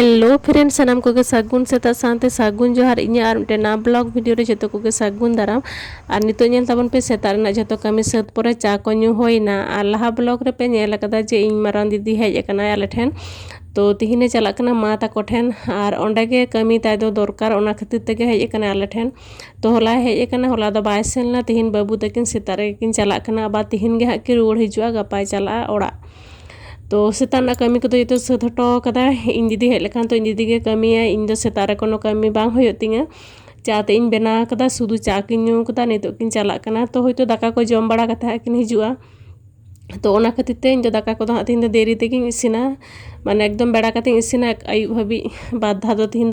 Hello friend ᱥᱟᱱᱟᱢ ᱠᱚᱜᱮ ᱥᱟᱹᱜᱩᱱ ᱥᱮᱛᱟᱜ ᱥᱟᱶᱛᱮ ᱥᱟᱹᱜᱩᱱ ᱡᱚᱦᱟᱨ ᱤᱧᱟᱹᱜ ᱟᱨ ᱢᱤᱫᱴᱮᱱ ᱱᱟ ᱵᱞᱚᱜ ᱵᱷᱤᱰᱤᱭᱳ ᱨᱮ ᱡᱚᱛᱚ ᱠᱚᱜᱮ ᱥᱟᱹᱜᱩᱱ ᱫᱟᱨᱟᱢ ᱟᱨ ᱱᱤᱛᱚᱜ ᱧᱮᱞ ᱛᱟᱵᱚᱱ ᱯᱮ ᱥᱮᱛᱟᱜ ᱨᱮᱱᱟᱜ ᱡᱚᱛᱚ ᱠᱟᱹᱢᱤ ᱥᱟᱹᱛ ᱯᱚᱨᱮ ᱪᱟ ᱠᱚ ᱧᱩ ᱦᱩᱭᱱᱟ ᱟᱨ ᱞᱟᱦᱟ ᱵᱞᱚᱜ ᱨᱮᱯᱮ ᱧᱮᱞ ᱟᱠᱟᱫᱟ ᱡᱮ ᱤᱧ ᱢᱟᱨᱟᱝ ᱫᱤᱫᱤ ᱦᱮᱡ ᱟᱠᱟᱱᱟᱭ ᱟᱞᱮ ᱴᱷᱮᱱ ᱛᱚ ᱛᱤᱦᱤᱧᱮ ᱪᱟᱞᱟᱜ ᱠᱟᱱᱟ ᱢᱟ ᱛᱟᱠᱚ ᱴᱷᱮᱱ ᱟᱨ ᱚᱸᱰᱮ ᱜᱮ ᱠᱟᱹᱢᱤ ᱛᱟᱭ ᱫᱚ ᱫᱚᱨᱠᱟᱨ ᱚᱱᱟ ᱠᱷᱟᱹᱛᱤᱨ ᱛᱮᱜᱮ ᱦᱮᱡ ᱟᱠᱟᱱᱟ ᱟᱞᱮ ᱴᱷᱮᱱ ᱛᱚ ᱦᱚᱞᱟᱭ ᱦᱮᱡ ᱟᱠᱟᱱᱟ ᱦᱚᱞᱟ ᱫᱚ ᱵᱟᱭ ᱥᱮᱱ ᱞᱮᱱᱟ ᱛᱤᱦᱤᱧ ᱵᱟᱹᱵᱩ ᱛᱟᱹᱠᱤᱱ ᱥᱮᱛᱟᱜ ᱨᱮᱜᱮ ᱠᱤᱱ ᱪᱟᱞᱟᱜ ᱠᱟᱱᱟ ᱟᱵᱟᱨ ᱛᱤᱦᱤᱧ ᱜᱮ ᱦᱟᱸᱜ ᱠᱤᱱ ᱨᱩᱣᱟᱹᱲ ᱦᱤᱡᱩᱜᱼᱟ ᱜᱟᱯᱟᱭ ᱪᱟᱞᱟᱜᱼᱟ ᱚᱲᱟᱜ तो सेता कमी को जो कदा इन दीदी हेज लेखान तो इन दीदी के कमिया इन सेता कोनो कमी बांग होयो तिंगा चाते इन बना कदा सुदु चा किन ᱧᱩ कदा नितो किन चला कना तो होयतो दाका को जम बड़ा किन हिजुआ तो ते इन दाका को हाँ देरी ते इसिना माने एकदम बेड़ा कते इसिना आयु हबी बाधा दो तीन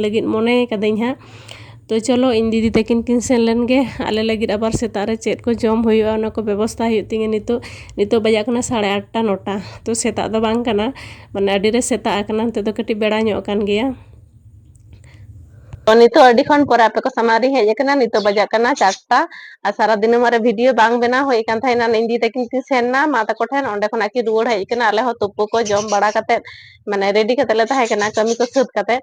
लगिन मने कदाई हाँ तो ᱛᱚ ᱪᱚᱞᱚ ᱤᱧ ᱫᱤᱫᱤ ᱛᱟᱹᱠᱤᱱ ᱠᱤᱱ ᱥᱮᱱ ᱞᱮᱱᱜᱮ ᱟᱞᱮ ᱞᱟᱹᱜᱤᱫ ᱟᱵᱟᱨ ᱥᱮᱛᱟᱜ ᱨᱮ ᱪᱮᱫ ᱠᱚ ᱡᱚᱢ ᱦᱩᱭᱩᱜᱼᱟ ᱚᱱᱟ ᱠᱚ ᱵᱮᱵᱚᱥᱛᱷᱟ ᱦᱩᱭᱩᱜ ᱛᱤᱧᱟᱹ ᱱᱤᱛᱚᱜ ᱱᱤᱛᱚᱜ ᱵᱟᱡᱟᱜ ᱠᱟᱱᱟ ᱥᱟᱲᱮ ᱟᱴᱴᱟ ᱱᱚᱴᱟ ᱛᱚ ᱥᱮᱛᱟᱜ ᱫᱚ ᱵᱟᱝ ᱠᱟᱱᱟ ᱢᱟᱱᱮ ᱟᱹᱰᱤᱨᱮ ᱥᱮᱛᱟᱜ ᱟᱠᱟᱱᱟ ᱱᱤᱛᱚᱜ ᱫᱚ ᱠᱟᱹᱴᱤᱡ ᱵᱮᱲᱟ ᱧᱚᱜ ᱟᱠᱟᱱ ᱜᱮᱭᱟ ᱛᱚ ᱱᱤᱛᱚᱜ ᱟᱹᱰᱤ ᱠᱷᱚᱱ ᱯᱚᱨᱮ ᱟᱯᱮ ᱠᱚ ᱥᱟᱢᱟᱝ ᱨᱤᱧ ᱦᱮᱡ ᱟᱠᱟᱱᱟ ᱱᱤᱛᱚᱜ ᱵᱟᱡᱟᱜ ᱠᱟᱱᱟ ᱪᱟᱨᱴᱟ ᱟᱨ ᱥᱟᱨᱟ ᱫᱤᱱᱟᱹᱢ ᱨᱮ ᱵᱷᱤᱰᱤᱭᱳ ᱵᱟᱝ ᱵᱮᱱᱟᱣ ᱦᱩᱭ ᱠᱟᱱ ᱛᱟᱦᱮᱱᱟ ᱤᱧ ᱫᱤ ᱛᱟᱹᱠᱤᱱ ᱠᱤᱱ ᱥᱮᱱ ᱮᱱᱟ ᱢᱟ ᱛᱟᱠᱚ ᱴᱷᱮᱱ ᱚᱸᱰᱮ ᱠᱷᱚᱱᱟᱜ ᱠᱤᱱ ᱨᱩᱣᱟᱹᱲ ᱦᱮᱡ ᱟᱠᱟᱱᱟ ᱟᱞᱮ ᱦᱚᱸ ᱛᱩᱯᱩ ᱠᱚ ᱡᱚᱢ ᱵᱟᱲᱟ ᱠᱟᱛᱮᱫ ᱢᱟᱱᱮ ᱨᱮᱰᱤ ᱠᱟᱛᱮᱫ ᱞᱮ ᱛᱟᱦᱮᱸ ᱠᱟᱱᱟ ᱠᱟᱹᱢᱤ ᱠᱚ ᱥᱟᱹᱛ ᱠᱟᱛᱮᱫ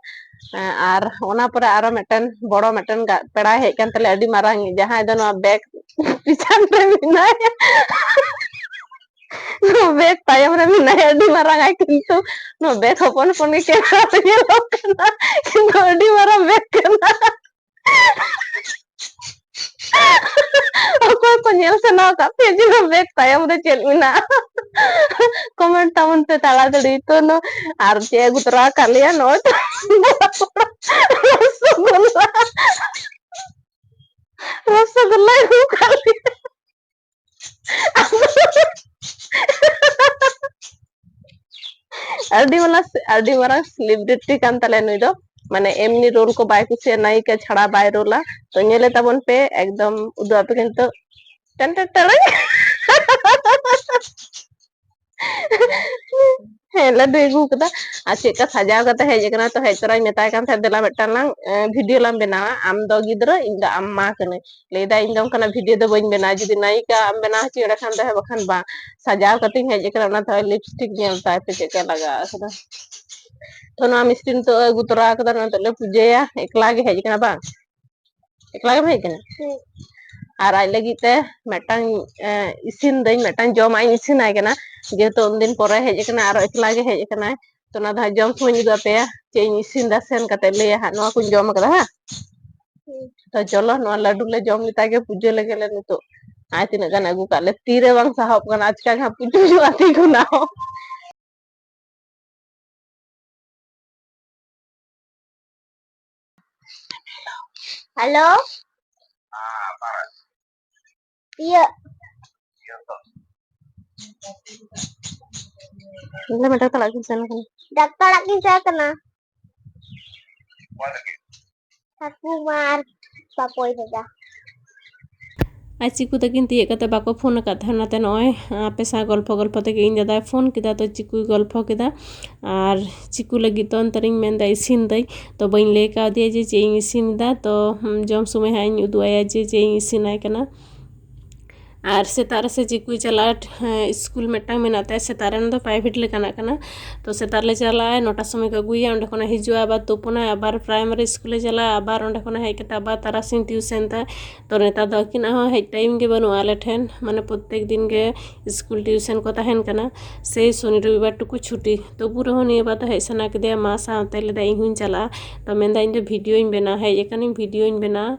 ᱟᱨ ᱚᱱᱟ ᱯᱚᱨᱮ ᱟᱨᱚ ᱢᱤᱫᱴᱮᱱ ᱵᱚᱲᱚ ᱢᱤᱫᱴᱮᱱ ᱯᱮᱲᱟᱭ ᱦᱮᱡ ᱠᱟᱱ ᱛᱟᱞᱮᱭᱟ ᱟᱹᱰᱤ ᱢᱟᱨᱟᱝ ᱡᱟᱦᱟᱸᱭ ᱫᱚ ᱱᱚᱣᱟ ᱵᱮᱜᱽ ᱯᱤᱪᱷᱟᱱ ᱨᱮ ᱢᱮᱱᱟᱭᱟ uvek pa ja vreme na edi maranga kintu no bet hopon phone ke khatne lokna kintu edi mara bekna ako ko nyel se na ka pe ji uvek pa ja mure chelmina comment ta unte tala dadi to no ar je gutra kalia no rasgulla rasgulla खाली ᱟᱹᱰᱤ ᱢᱟᱨᱟᱝ ᱟᱹᱰᱤ ᱢᱟᱨᱟᱝ celebrity ᱠᱟᱱ ᱛᱟᱞᱮᱭᱟ ᱱᱩᱭ ᱫᱚ ᱢᱟᱱᱮ ᱮᱢᱱᱤ ᱨᱳᱞ ᱠᱚ ᱵᱟᱭ ᱠᱩᱥᱤᱭᱟᱜᱼᱟ ᱱᱟᱭᱤᱠᱟ ᱪᱷᱟᱲᱟ ᱵᱟᱭ ᱨᱳᱞᱟ ᱛᱚ ᱧᱮᱞᱮ ᱛᱟᱵᱚᱱ ᱯᱮ ᱮᱠᱫᱚম ᱩᱫᱩᱜ ᱟᱯᱮ ᱠᱤᱱᱛᱩ ᱴᱮᱱ ᱴᱮᱱ ᱴᱮᱲᱮ ᱦᱮᱸ ᱞᱟᱹᱰᱩ ᱟᱹᱜᱩ ᱠᱟᱫᱟ ᱟᱨ ᱪᱮᱫᱠᱟ ᱥᱟᱡᱟᱣ ᱠᱟᱛᱮ ᱦᱮᱡ ᱟᱠᱟᱱᱟ ᱛᱚ ᱦᱮᱡ ᱛᱚᱨᱟᱧ ᱢᱮᱛᱟᱭ ᱠᱟᱱ ᱛᱟᱦᱮᱸ ᱫᱮᱞᱟ ᱢᱤᱫᱴᱟᱝ ᱞᱟᱝ ᱵᱷᱤᱰᱤᱭᱳ ᱞᱟᱝ ᱵᱮᱱᱟᱣᱟ ᱟᱢ ᱫᱚ ᱜᱤᱫᱽᱨᱟᱹ ᱤᱧ ᱫᱚ ᱟᱢ ᱢᱟ ᱠᱟᱹᱱᱟᱹᱧ ᱞᱟᱹᱭᱫᱟ ᱤᱧ ᱫᱚ ᱚᱱᱠᱟᱱᱟᱜ ᱵᱷᱤᱰᱤᱭᱳ ᱫᱚ ᱵᱟᱹᱧ ᱵᱮᱱᱟᱣᱟ ᱡᱩᱫᱤ ᱱᱟᱭᱤᱠᱟ ᱟᱢ ᱵᱮᱱᱟᱣ ᱦᱚᱪᱚᱭᱟ ᱮᱸᱰᱮ ᱠᱷᱟᱱ ᱫᱚ ᱦᱮᱸ ᱵᱟᱠᱷᱟᱱ ᱵᱟᱝ ᱥᱟᱡᱟᱣ ᱠᱟᱛᱮᱧ ᱦᱮᱡ ᱟᱠᱟᱱᱟ ᱚᱱᱟ ᱛᱮ ᱞᱤᱯᱥᱴᱤᱠ ᱧᱮᱞ ᱛᱟᱭ ᱯᱮ ᱪᱮᱫᱠᱟ ᱞᱟᱜᱟᱣ ᱟᱠᱟᱱᱟ ᱛᱚ ᱱᱚᱣᱟ ᱢᱤᱥᱴᱤ ᱱᱤᱛᱚᱜ ᱟᱹᱜᱩ ᱛᱚᱨᱟ ᱟᱠᱟᱫᱟ ᱱᱚᱣᱟ ᱱᱤᱛᱚᱜ ᱞᱮ ᱯᱩᱡᱟᱹᱭᱟ ᱮᱠᱞᱟ ᱜᱮ ᱦᱮᱡ ᱟᱠᱟᱱᱟ ᱵᱟᱝ ᱮᱠᱞᱟ ᱜᱮᱢ ᱦᱮᱡ ᱟᱠᱟᱱᱟ आज लगे मेटा इसी दी मेटा जम आज इसी आयना जेहे उन दिन पर हजना और एक्ला हजन तो जम समय पे चे इन सेन लिया हाँ को जम करा तो चलो ना लाडू ले जम लेता के पुजो लगे नित आए तक अगुक तीर का सहब कर आजकल हाँ पुजो आती को ना हेलो हेलो ये Hindi, may dagtalagin sa'yo ka na. Dagtalagin sa'yo ka na. Takumar. Papoy na ka. ᱟᱨ ᱪᱤᱠᱩ ᱛᱟᱹᱠᱤᱱ ᱛᱤᱭᱟᱹᱜ ᱠᱟᱛᱮ ᱵᱟᱠᱚ ᱯᱷᱳᱱ ᱟᱠᱟᱫ ᱛᱟᱦᱮᱱᱟ ᱛᱮ ᱱᱚᱜᱼᱚᱭ ᱟᱯᱮ ᱥᱟᱶ ᱜᱚᱞᱯᱷᱚ ᱜᱚᱞᱯᱷᱚ ᱛᱮᱜᱮ ᱤᱧ ᱫᱟᱫᱟᱭ ᱯᱷᱳᱱ ᱠᱮᱫᱟ ᱛᱚ ᱪᱤᱠᱩᱭ ᱜᱚᱞᱯᱷᱚ ᱠᱮᱫᱟ ᱟᱨ ᱪᱤᱠᱩ ᱞᱟᱹᱜᱤᱫ ᱛᱚ ᱚᱱᱛᱮᱨᱤᱧ ᱢᱮᱱᱫᱟ ᱤᱥᱤᱱ ᱫᱟᱹᱧ ᱛᱚ ᱵᱟᱹᱧ ᱞᱟᱹᱭ ᱠᱟᱣᱫᱮᱭᱟ ᱡᱮ ᱪᱮᱫ ᱤᱧ ᱤᱥᱤᱱ ᱮᱫᱟ ᱛᱚ ᱡᱚᱢ ᱥᱚᱢᱚᱭ ᱦᱟᱸᱜ ᱤᱧ ᱩᱫᱩᱜ ᱟᱭᱟ ᱡᱮ ᱪᱮᱫ ᱤᱧ ᱤᱥᱤᱱᱟᱭ ᱠᱟᱱᱟ ᱟᱨ ᱥᱮᱛᱟᱜ ᱨᱮᱥᱮ ᱪᱤᱠᱩᱭ ᱪᱟᱞᱟᱜᱼᱟ ᱤᱥᱠᱩᱞ ᱢᱤᱫᱴᱟᱝ ᱢᱮᱱᱟᱜ ᱛᱟᱭᱟ ᱥᱮᱛᱟᱜ ᱨᱮᱱ ᱫᱚ ᱯᱨᱟᱭᱵᱷᱮᱴ ᱞᱮᱠᱟᱱᱟᱜ ᱠᱟᱱᱟ ᱛᱚ ᱥᱮᱛᱟᱜ ᱨᱮᱞᱮ ᱪᱟᱞᱟᱜᱼᱟ ᱱᱚᱴᱟ ᱥᱚᱢᱚᱭ ᱠᱚ ᱟᱹᱜᱩᱭᱟ ᱚᱸᱰᱮ ᱠᱷᱚᱱᱟᱜ ᱦᱤᱡᱩᱜᱼᱟ ᱟᱵᱟᱨ ᱛᱩᱯᱩᱱᱟᱭ ᱟᱵᱟᱨ ᱯᱨᱟᱭᱢᱟᱨᱤ ᱤᱥᱠᱩᱞᱮ ᱪᱟᱞᱟᱜᱼᱟ ᱟᱵᱟᱨ ᱚᱸᱰᱮ ᱠᱷᱚᱱᱟᱜ ᱦᱮᱡ ᱠᱟᱛᱮ ᱟᱵᱟᱨ ᱛᱟᱨᱟᱥᱤᱧ ᱴᱤᱭᱩᱥᱮᱱ ᱛᱟᱭ ᱛᱚ ᱱᱮᱛᱟᱨ ᱫᱚ ᱟᱹᱠᱤᱱᱟᱜ ᱦᱚᱸ ᱦᱮᱡ ᱴᱟᱭᱤᱢ ᱜᱮ ᱵᱟᱹᱱᱩᱜᱼᱟ ᱟᱞᱮ ᱴᱷᱮᱱ ᱢᱟᱱᱮ ᱯᱨᱚᱛᱛᱮᱠ ᱫᱤᱱ ᱜᱮ ᱤᱥᱠᱩᱞ ᱴᱤᱭᱩᱥᱮᱱ ᱠᱚ ᱛᱟᱦᱮᱱ ᱠᱟᱱᱟ ᱥᱮᱭ ᱥᱚᱱᱤ ᱨᱚᱵᱤᱵᱟᱨ ᱴᱩᱠᱩ ᱪᱷᱩᱴᱤ ᱛᱚᱵᱩ ᱨᱮᱦᱚᱸ ᱱᱤᱭᱟᱹ ᱵᱟᱨ ᱫᱚ ᱦᱮᱡ ᱥᱟᱱᱟ ᱠᱮᱫᱮᱭᱟ ᱢᱟ ᱥᱟᱶᱛᱮ ᱞᱮᱫᱟ ᱤᱧ ᱦᱚᱸᱧ ᱪᱟᱞᱟᱜᱼᱟ ᱛᱚ ᱢᱮᱱᱫᱟ ᱤᱧ ᱫᱚ ᱵᱷᱤᱰᱤᱭᱳᱧ ᱵᱮᱱᱟᱣᱟ ᱦᱮᱡ ᱟᱠᱟᱱᱟᱹᱧ ᱵᱷᱤᱰᱤᱭᱳᱧ ᱵᱮᱱᱟᱣᱟ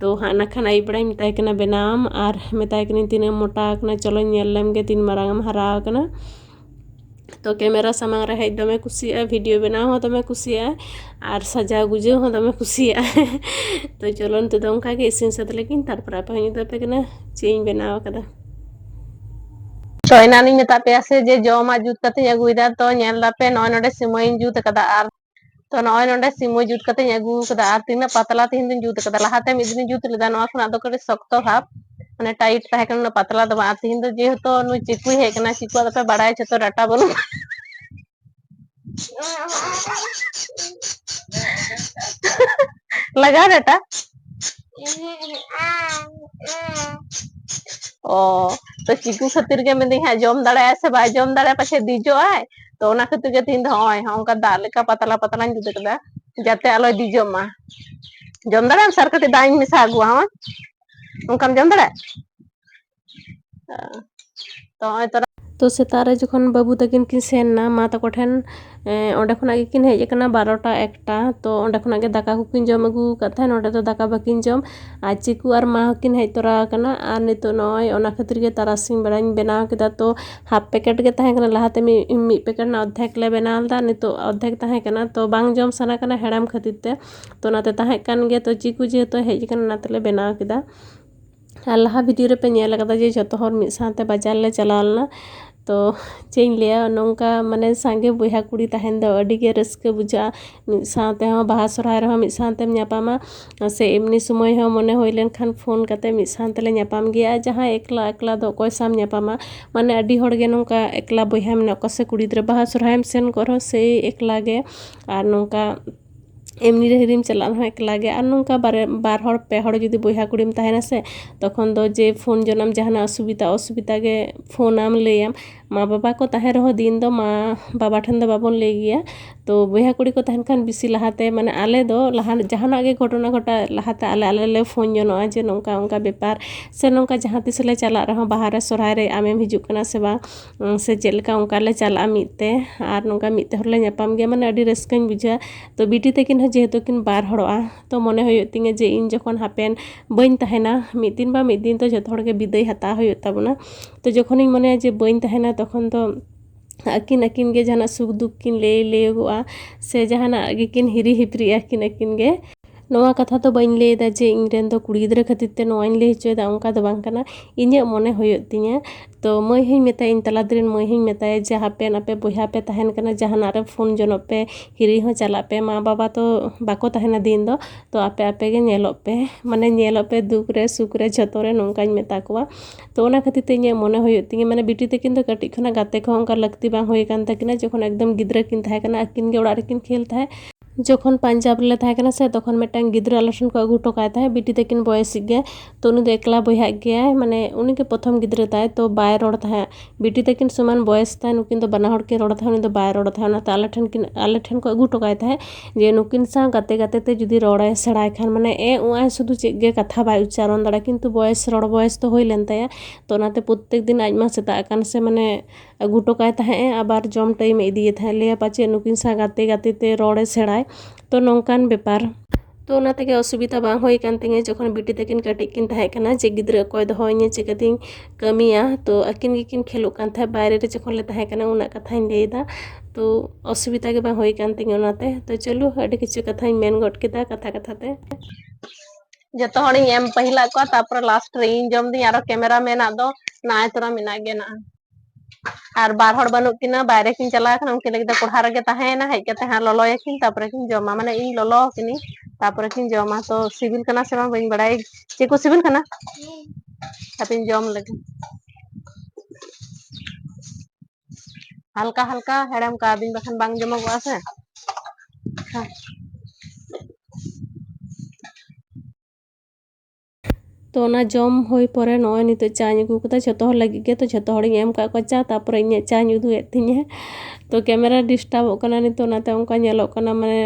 तो हाँ बड़ा कना बनाम और मताय कनी तीन मोटा कना चलो नेल लेम गे तीन मारांगम हरा कना तो कैमरा सामांग रे हेज दमे कुसिया वीडियो बनाव तो चलो लेकिन तार पर आप नि मेता पे से जे जमा जुत कते अगुइदा तो नेल लापे नय नडे सिमय जुत कदा आर तो नय नडे सिमय जुत आर तीना पतला तीन दिन जुत कदा लहाते दिन जुत लेदा दो सख्त भाब माने टाइट ताहे पतला दो आर तीन दो चिकु हे कना चिकु दपे बड़ाय छतो डाटा बनु लगा डाटा ओ तो चिकू खातिर के में जम दाड़ा से बा जम दाड़ा पाछे दीजो आए ᱛᱚ ᱚᱱᱟ ᱠᱷᱟᱹᱛᱤᱨ ᱜᱮ ᱛᱤᱦᱤᱧ ᱫᱚ ᱦᱚᱸᱜᱼᱚᱭ ᱦᱚᱸᱜᱼᱚᱝᱠᱟ ᱫᱟᱜ ᱞᱮᱠᱟ ᱯᱟᱛᱞᱟ ᱯᱟᱛᱞᱟᱧ ᱡᱩᱛ ᱟᱠᱟᱫᱟ ᱡᱟᱛᱮ ᱟᱞᱚᱭ ᱰᱤᱡᱚᱜ ᱢᱟ ᱡᱚᱢ ᱫᱟᱲᱮᱭᱟᱜ ᱟᱢ ᱥᱟᱨ ᱠᱟᱹᱴᱤᱡ ᱫᱟᱜ ᱤᱧ ᱢᱮᱥᱟ ᱟᱹᱜᱩᱣᱟ ᱦᱚᱸᱜᱼᱚᱭ ᱚᱱᱠᱟᱢ ᱡᱚᱢ ᱫᱟᱲᱮᱭᱟᱜᱼᱟ ᱛᱚ ᱦᱚᱸᱜᱼᱚᱭ ᱛᱚᱨᱟ तो सेतारे जो बाबू तक सेना मा तक ओंकिन हजना बारोटा एकटा तो अंकना दाका को जम अगुन तो दाका बाकी जम। आची को माँ हकिन हज तरा नित ना खातिर के तारासी बड़ा बनावे तो हाफ़ पैकेट के तहकना लहाते पैकेट अर्धेक बनावे नित अर्धेकना तो, तो जम सना हेड़म खातिर तो तो चीकू जीत हजना बनावे ᱟᱨ ᱞᱟᱦᱟ ᱵᱷᱤᱰᱤᱭᱳ ᱨᱮᱯᱮ ᱧᱮᱞ ᱟᱠᱟᱫᱟ ᱡᱮ ᱡᱷᱚᱛᱚ ᱦᱚᱲ ᱢᱤᱫ ᱥᱟᱶᱛᱮ ᱵᱟᱡᱟᱨ ᱞᱮ ᱪᱟᱞᱟᱣ ᱞᱮᱱᱟ ᱛᱚ ᱪᱮᱫ ᱤᱧ ᱞᱟᱹᱭᱟ ᱱᱚᱝᱠᱟ ᱢᱟᱱᱮ ᱥᱟᱸᱜᱮ ᱵᱚᱭᱦᱟ ᱠᱩᱲᱤ ᱛᱟᱦᱮᱱ ᱫᱚ ᱟᱹᱰᱤ ᱜᱮ ᱨᱟᱹᱥᱠᱟᱹ ᱵᱩᱡᱷᱟᱹᱜᱼᱟ ᱢᱤᱫ ᱥᱟᱶᱛᱮ ᱦᱚᱸ ᱵᱟᱦᱟ ᱥᱚᱨᱦᱟᱭ ᱨᱮᱦᱚᱸ ᱢᱤᱫ ᱥᱟᱶᱛᱮᱢ ᱧᱟᱯᱟᱢᱟ ᱥᱮ ᱮᱢᱱᱤ ᱥᱚᱢᱚᱭ ᱦᱚᱸ ᱢᱚᱱᱮ ᱦᱩᱭ ᱞᱮᱱᱠᱷᱟᱱ ᱯᱷᱳᱱ ᱠᱟᱛᱮ ᱢᱤᱫ ᱥᱟᱶ ᱛᱮᱞᱮ ᱧᱟᱯᱟᱢ ᱜᱮᱭᱟ ᱡᱟᱦᱟᱸᱭ ᱮᱠᱞᱟ ᱮᱠᱞᱟ ᱫᱚ ᱚᱠᱚᱭ ᱥᱟᱶ ᱧᱟᱯᱟᱢᱟ ᱢᱟᱱᱮ ᱟᱹᱰᱤ ᱦᱚᱲᱜᱮ ᱱᱚᱝᱠᱟ ᱮᱠᱞᱟ ᱵᱚᱭᱦᱟ ᱢᱮᱱᱟᱜ ᱠᱚᱣᱟ ᱥᱮ ᱠᱩᱲᱤ ᱜᱤᱫᱽᱨᱟᱹ ᱵᱟᱦᱟ ᱥᱚᱨᱦᱟᱭᱮᱢ ᱥᱮᱱ ᱠᱚᱜ ᱨᱮᱦᱚᱸ ᱥᱮᱭ ᱮᱠᱞᱟ ᱜᱮ ᱟᱨ ᱱᱚᱝᱠᱟ ᱮᱢᱱᱤ ᱨᱮ ᱦᱤᱨᱤᱢ ᱪᱟᱞᱟᱜ ᱨᱮᱦᱚᱸ ᱮᱠᱞᱟ ᱜᱮ ᱟᱨ ᱱᱚᱝᱠᱟ ᱵᱟᱨ ᱵᱟᱨ ᱦᱚᱲ ᱯᱮ ᱦᱚᱲ ᱡᱩᱫᱤ ᱵᱚᱭᱦᱟ ᱠᱩᱲᱤᱢ ᱛᱟᱦᱮᱱᱟ ᱥᱮ ᱛᱚᱠᱷᱚᱱ ᱫᱚ ᱡᱮ ᱯᱷᱳᱱ ᱡᱚᱱᱟᱢ ᱡᱟᱦᱟᱱᱟᱜ ᱚᱥᱩᱵᱤᱫᱟ ᱚᱥᱩᱵᱤᱫᱟ ᱜᱮ ᱯᱷᱳᱱᱟᱢ ᱞᱟᱹᱭᱟᱢ ᱢᱟ ᱵᱟᱵᱟ ᱠᱚ ᱛᱟᱦᱮᱸ ᱨᱮᱦᱚᱸ ᱫᱤᱱ ᱫᱚ ᱢᱟ ᱵᱟᱵᱟ ᱴᱷᱮᱱ ᱫᱚ ᱵᱟᱵᱚᱱ ᱞᱟᱹᱭ ᱜᱮᱭᱟ ᱛᱚ ᱵᱚᱭᱦᱟ ᱠᱩᱲᱤ ᱠᱚ ᱛᱟᱦᱮᱱ ᱠᱷᱟᱱ ᱵᱮᱥᱤ ᱞᱟᱦᱟᱛᱮ ᱢᱟᱱᱮ ᱟᱞᱮ ᱫᱚ ᱞᱟᱦᱟ ᱡᱟᱦᱟᱱᱟᱜ ᱜᱮ ᱜᱷᱚᱴᱚᱱᱟ ᱜᱷᱚᱴᱟᱜ ᱞᱟᱦᱟᱛᱮ ᱟᱞᱮ ᱟᱞᱮ ᱞᱮ ᱯᱷᱳᱱ ᱡᱚᱱᱚᱜᱼᱟ ᱡᱮ ᱱᱚᱝᱠᱟ ᱚᱱᱠᱟ ᱵᱮᱯᱟᱨ ᱥᱮ ᱱᱚᱝᱠᱟ ᱡᱟᱦᱟᱸ ᱛᱤᱥ ᱞᱮ ᱪᱟᱞᱟᱜ ᱨᱮᱦᱚᱸ ᱵᱟᱦᱟ ᱨᱮ ᱥᱚᱨᱦᱟᱭ ᱨᱮ ᱟᱢᱮᱢ ᱦᱤᱡᱩᱜ ᱠᱟᱱᱟ ᱥᱮ ᱵᱟᱝ ᱥᱮ ᱪᱮᱫ ᱞᱮᱠᱟ ᱚᱱᱠᱟ ᱞᱮ ᱪᱟᱞᱟᱜᱼᱟ ᱢᱤᱫ ᱛᱮ ᱟᱨ ᱱᱚᱝᱠᱟ ᱢᱤᱫ ᱛᱮ ᱦᱚᱸᱞᱮ ᱧᱟᱯᱟᱢ ᱜᱮᱭᱟ ᱢᱟᱱᱮ ᱟᱹᱰᱤ ᱨᱟᱹᱥᱠᱟᱹᱧ ᱵᱩᱡᱷᱟᱹᱣᱟ ᱛᱚ ᱵᱤᱴᱤ ᱛᱟᱹᱠᱤᱱ ᱦᱚᱸ ᱡᱮᱦᱮᱛᱩ ᱠᱤᱱ ᱵᱟᱨ ᱦᱚᱲᱚᱜᱼᱟ ᱛᱚ ᱢᱚᱱᱮ ᱦᱩᱭᱩᱜ ᱛᱤᱧᱟᱹ ᱡᱮ ᱤᱧ ᱡᱚᱠᱷᱚᱱ ᱦᱟᱯᱮᱱ ᱵᱟᱹᱧ ᱛᱟᱦᱮᱱᱟ ᱢᱤᱫ ᱫᱤᱱ ᱵᱟ ᱢᱤᱫ ᱫᱤᱱ ᱫᱚ ᱡᱷᱚᱛᱚ ᱦᱚᱲᱜᱮ ᱵᱤᱫᱟᱹᱭ ᱦᱟᱛᱟᱣ ᱦᱩᱭᱩᱜ ᱛᱟᱵᱚᱱᱟ ᱛᱚ ᱡᱚᱠᱷᱚᱱᱤᱧ ᱢᱚᱱᱮᱭᱟ ᱡᱮ ᱵᱟᱹᱧ ᱛᱟᱦᱮᱱᱟ ᱛᱚᱠᱷᱚᱱ ᱫᱚ ᱟᱹᱠᱤᱱ ᱟᱹᱠᱤᱱ ᱜᱮ ᱡᱟᱦᱟᱱᱟᱜ ᱥᱩᱠ ᱫᱩᱠ ᱠᱤᱱ ᱞᱟᱹᱭ ᱞᱟᱹᱭᱚᱜᱚᱜᱼᱟ ᱥᱮ ᱡᱟᱦᱟᱱᱟᱜ ᱜᱮᱠᱤᱱ ᱦᱤᱨᱤ ᱦᱤᱯᱨᱤᱜᱼᱟ ᱟᱹᱠᱤᱱ ᱟᱹᱠᱤᱱ ᱜᱮ ᱱᱚᱣᱟ ᱠᱟᱛᱷᱟ ᱫᱚ ᱵᱟᱹᱧ ᱞᱟᱹᱭᱫᱟ ᱡᱮ ᱤᱧ ᱨᱮᱱ ᱫᱚ ᱠᱩᱲᱤ ᱜᱤᱫᱽᱨᱟᱹ ᱠᱷᱟᱹᱛᱤᱨ ᱛᱮ ᱱᱚᱣᱟᱧ ᱞᱟᱹᱭ ᱦᱚᱪᱚᱭᱮᱫᱟ ᱚᱱᱠᱟ ᱫᱚ ᱵᱟᱝ ᱠᱟᱱᱟ ᱤᱧᱟᱹᱜ ᱢᱚᱱᱮ ᱦᱩᱭᱩᱜ ᱛᱤᱧᱟᱹ ᱛᱚ ᱢᱟᱹᱭ ᱦᱚᱧ ᱢᱮᱛᱟᱭᱟ ᱤᱧ ᱛᱟᱞᱟᱛᱮ ᱨᱮᱱ ᱢᱟᱹᱭ ᱦᱚᱧ ᱢᱮᱛᱟᱭᱟ ᱡᱮ ᱦᱟᱯᱮᱱ ᱟᱯᱮ ᱵᱚᱭᱦᱟ ᱯᱮ ᱛᱟᱦᱮᱱ ᱠᱟᱱᱟ ᱡᱟᱦᱟᱱᱟᱜ ᱨᱮ ᱯᱷᱳᱱ ᱡᱚᱱᱚᱜ ᱯᱮ ᱦᱤᱨᱤ ᱦᱚᱸ ᱪᱟᱞᱟᱜ ᱯᱮ ᱢᱟ ᱵᱟᱵᱟ ᱛᱚ ᱵᱟᱠᱚ ᱛᱟᱦᱮᱱᱟ ᱫᱤᱱ ᱫᱚ ᱛᱚ ᱟᱯᱮ ᱟᱯᱮ ᱜᱮ ᱧᱮᱞᱚᱜ ᱯᱮ ᱢᱟᱱᱮ ᱧᱮᱞᱚᱜ ᱯᱮ ᱫᱩᱠ ᱨᱮ ᱥᱩᱠ ᱨᱮ ᱡᱷᱚᱛᱚ ᱨᱮ ᱱᱚᱝᱠᱟᱧ ᱢᱮᱛᱟ ᱠᱚᱣᱟ ᱛᱚ ᱚᱱᱟ ᱠᱷᱟᱹᱛᱤᱨ ᱛᱮ ᱤᱧᱟᱹᱜ ᱢᱚᱱᱮ ᱦᱩᱭᱩᱜ ᱛᱤᱧᱟᱹ ᱢᱟᱱᱮ ᱵᱤᱴᱤ ᱛᱟᱹᱠᱤᱱ ᱫᱚ ᱠᱟᱹᱴᱤᱡ ᱠᱷᱚᱱᱟᱜ ᱜᱟᱛᱮ ᱠᱚᱦᱚᱸ ᱚᱱᱠᱟ ᱞᱟᱹᱠᱛᱤ ᱵᱟᱝ ᱦᱩᱭ ᱠᱟᱱ ᱛᱟᱹᱠᱤᱱᱟ ᱡᱚᱠᱷᱚᱱ ᱮᱠᱫᱚᱢ ᱜᱤᱫᱽᱨᱟᱹ ᱠᱤᱱ ᱛᱟᱦᱮᱸ ᱠᱟᱱᱟ ᱟᱹᱠᱤᱱ ᱜᱮ ᱚᱲᱟᱜ ᱨᱮᱠᱤᱱ ᱠᱷᱮᱞ ᱛᱟᱦᱮᱸᱫ ᱡᱚᱠᱷᱚᱱ ᱯᱟᱧᱡᱟᱵ ᱨᱮᱞᱮ ᱛᱟᱦᱮᱸ ᱠᱟᱱᱟ ᱥᱮ ᱛᱚᱠᱷᱚᱱ ᱢᱤᱫᱴᱟᱝ ᱜᱤᱫᱽᱨᱟᱹ ᱟᱞᱮ ᱴᱷᱮᱱ ᱠᱚ ᱟᱹᱜᱩ ᱦᱚᱴᱚ ᱠᱟᱭ ᱛᱟᱦᱮᱸᱫ ᱵᱤᱴᱤ ᱛᱟᱹᱠᱤᱱ ᱵᱚᱭᱮᱥᱤᱡ ᱜᱮ ᱛᱚ ᱩᱱᱤ ᱫᱚ ᱮᱠᱞᱟ ᱵᱚᱭᱦᱟᱜ ᱜᱮᱭᱟᱭ ᱢᱟᱱᱮ ᱩᱱᱤ ᱜᱮ ᱯᱨᱚᱛᱷᱚᱢ ᱜᱤᱫᱽᱨᱟᱹ ᱛᱟᱭ ᱛᱚ ᱵᱟᱭ ᱨᱚᱲ ᱛᱟᱦᱮᱸᱫ ᱵᱤᱴᱤ ᱛᱟᱹᱠᱤᱱ ᱥᱚᱢᱟᱱ ᱵᱚᱭᱮᱥ ᱛᱟᱭ ᱱᱩᱠᱤᱱ ᱫᱚ ᱵᱟᱱᱟ ᱦᱚᱲ ᱠᱤᱱ ᱨᱚᱲ ᱛᱟᱦᱮᱸᱫ ᱩᱱᱤ ᱫᱚ ᱵᱟᱭ ᱨᱚᱲ ᱛᱟᱦᱮᱸᱫ ᱚᱱᱟᱛᱮ ᱟᱞᱮ ᱴᱷᱮᱱ ᱠᱤᱱ ᱟᱞᱮ ᱴᱷᱮᱱ ᱠᱚ ᱟᱹᱜᱩ ᱦᱚᱴᱚ ᱠᱟᱭ ᱛᱟᱦᱮᱸᱫ ᱡᱮ ᱱᱩᱠᱤᱱ ᱥᱟᱶ ᱜᱟᱛᱮ ᱜᱟᱛᱮ ᱛᱮ ᱡᱩᱫᱤ ᱨᱚᱲᱮ ᱥᱮᱬᱟᱭ ᱠᱷᱟᱱ ᱢᱟᱱᱮ ᱮ ᱩᱟᱭ ᱥᱩᱫᱷᱩ ᱪᱮᱫ ᱜᱮ ᱠᱟᱛᱷᱟ ᱵᱟᱭ ᱩᱪᱪᱟᱨᱚᱱ ᱫᱟᱲᱮᱭᱟᱜᱼᱟ ᱠᱤᱱᱛᱩ ᱵᱚᱭᱮᱥ ᱨᱚᱲ ᱵᱚᱭᱮᱥ ᱫᱚ ᱦᱩᱭ ᱞᱮᱱ ᱛᱟᱭᱟ ᱛᱚ ᱚᱱᱟᱛᱮ ᱯᱨᱚᱛᱛᱮᱠ ᱫᱤᱱ ᱟᱡ ᱢᱟ ᱥᱮᱛᱟᱜ ᱟᱠᱟᱱ ᱥᱮ ᱢᱟᱱᱮ ᱟᱹᱜᱩ ᱦᱚᱴᱚ ᱠᱟᱭ ᱛᱟᱦᱮᱸᱜ ᱮ ᱟᱵᱟᱨ ᱡᱚᱢ ᱴᱟᱭᱤᱢᱮ ᱤᱫᱤᱭᱮ ᱛᱟᱦᱮᱸᱫ ᱞᱟᱹᱭᱟ ᱯᱟᱪᱮᱫ ᱱᱩᱠᱤᱱ ᱥᱟᱶ ᱜᱟᱛᱮ ᱜᱟᱛᱮ ᱛᱮ ᱨᱚᱲᱮ ᱥᱮᱬᱟᱭ ᱛᱚ ᱱᱚᱝᱠᱟᱱ ᱵᱮᱯᱟᱨ ᱛᱚ ᱚᱱᱟ ᱛᱮᱜᱮ ᱚᱥᱩᱵᱤᱫᱟ ᱵᱟᱝ ᱦᱩᱭ ᱠᱟᱱ ᱛᱤᱧᱟᱹ ᱡᱚᱠᱷᱚᱱ ᱵᱤᱴᱤ ᱛᱟᱹᱠᱤᱱ ᱠᱟᱹᱴᱤᱡ ᱠᱤᱱ ᱛᱟᱦᱮᱸ ᱠᱟᱱᱟ ᱡᱮ ᱜᱤᱫᱽᱨᱟᱹ ᱚᱠᱚᱭ ᱫᱚᱦᱚᱧᱟ ᱪᱤᱠᱟᱹᱛᱤᱧ ᱠᱟᱹᱢᱤᱭᱟ ᱛᱚ ᱟᱹᱠᱤᱱ ᱜᱮᱠᱤᱱ ᱠᱷᱮᱞᱳᱜ ᱠᱟᱱ ᱛᱟᱦᱮᱸᱫ ᱵᱟᱭᱨᱮ ᱨᱮ ᱡᱚᱠᱷᱚᱱ ᱞᱮ ᱛᱟᱦᱮᱸ ᱠᱟᱱᱟ ᱩᱱᱟᱹᱜ ᱠᱟᱛᱷᱟᱧ ᱞᱟᱹᱭᱫᱟ ᱛᱚ ᱚᱥᱩᱵᱤᱫᱟ ᱜᱮ ᱵᱟᱝ ᱦᱩᱭ ᱠᱟᱱ ᱛᱤᱧᱟᱹ ᱚᱱᱟᱛᱮ ᱛᱚ ᱪᱚᱞᱚ ᱟᱹᱰᱤ ᱠᱤᱪᱷᱩ ᱠᱟᱛᱷᱟᱧ ᱢᱮᱱ ᱜᱚᱫ ᱠᱮᱫᱟ ᱠᱟᱛᱷᱟ ᱠᱟᱛᱷᱟ ᱛᱮ ᱡᱚᱛᱚ ᱦᱚᱲᱤᱧ ᱮᱢ ᱯᱟᱹᱦᱤᱞᱟᱜ ᱠᱚᱣᱟ ᱛᱟᱨᱯᱚᱨᱮ ᱞᱟᱥᱴ ᱨᱮ ᱤᱧ ᱡᱚᱢ ᱫᱤᱧ ᱟᱨᱚ ᱠᱮᱢᱮᱨᱟ ᱢᱮᱱᱟᱜ ᱫᱚ ᱱᱟᱭ ᱛᱚᱨᱟ ᱢᱮᱱᱟᱜ ᱜᱮᱭᱟ ᱱᱟ और बार हर बनू किना बाहर किन चला उनके लगे ना है तहना हज कते हाँ ललोयकिन तापर किन जमा माने इन ललो किनी तापर किन जमा तो सिविल कना से बाई बड़ाई चे को सिविल कना तापिन जम लगे हल्का हल्का हेड़म का बिन बखन बांग जमा से हाँ ᱛᱚ ᱚᱱᱟ ᱡᱚᱢ ᱦᱩᱭ ᱯᱚᱨᱮ ᱱᱚᱜᱼᱚᱭ ᱱᱤᱛᱚᱜ ᱪᱟᱧ ᱟᱹᱜᱩ ᱠᱟᱫᱟ ᱡᱷᱚᱛᱚ ᱦᱚᱲ ᱞᱟᱹᱜᱤᱫ ᱜᱮ ᱛᱚ ᱡᱷᱚᱛᱚ ᱦᱚᱲᱤᱧ ᱮᱢ ᱠᱟᱜ ᱠᱚᱣᱟ ᱪᱟ ᱛᱟᱨᱯᱚᱨᱮ ᱤᱧᱟᱹᱜ ᱪᱟᱧ ᱩᱫᱩᱜᱮᱫ ᱛᱤᱧᱟᱹ ᱛᱚ ᱠᱮᱢᱮᱨᱟ ᱰᱤᱥᱴᱟᱵᱚᱜ ᱠᱟᱱᱟ ᱱᱤᱛᱚᱜ ᱚᱱᱟᱛᱮ ᱚᱱᱠᱟ ᱧᱮᱞᱚᱜ ᱠᱟᱱᱟ ᱢᱟᱱᱮ